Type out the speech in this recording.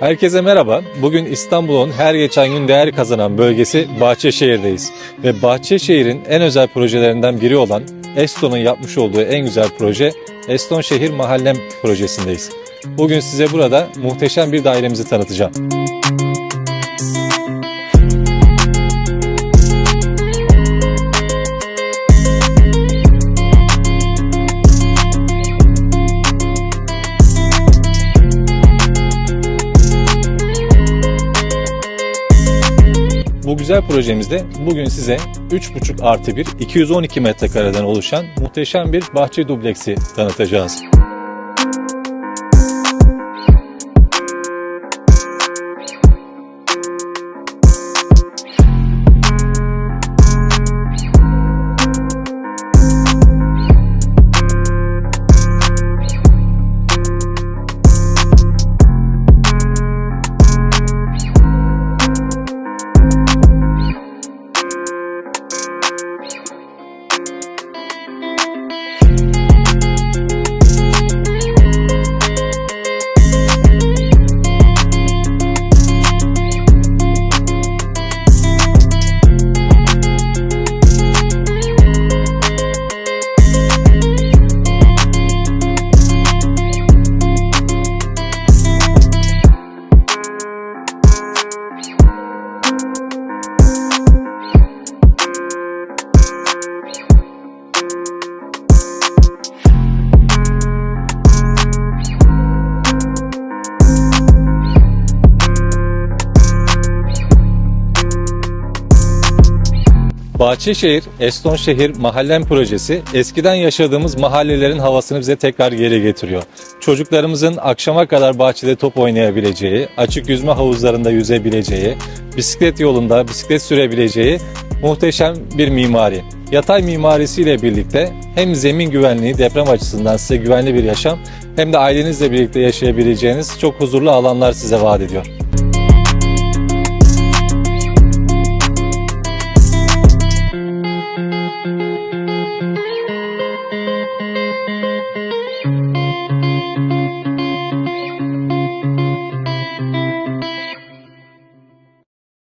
Herkese merhaba. Bugün İstanbul'un her geçen gün değer kazanan bölgesi Bahçeşehir'deyiz. Ve Bahçeşehir'in en özel projelerinden biri olan Eston'un yapmış olduğu en güzel proje Eston Şehir Mahallem projesindeyiz. Bugün size burada muhteşem bir dairemizi tanıtacağım. Bu güzel projemizde bugün size 3,5 artı 1 212 metrekareden oluşan muhteşem bir bahçe dubleksi tanıtacağız. Bahçeşehir, Eston Şehir Mahallem Projesi eskiden yaşadığımız mahallelerin havasını bize tekrar geri getiriyor. Çocuklarımızın akşama kadar bahçede top oynayabileceği, açık yüzme havuzlarında yüzebileceği, bisiklet yolunda bisiklet sürebileceği muhteşem bir mimari. Yatay mimarisiyle birlikte hem zemin güvenliği deprem açısından size güvenli bir yaşam hem de ailenizle birlikte yaşayabileceğiniz çok huzurlu alanlar size vaat ediyor.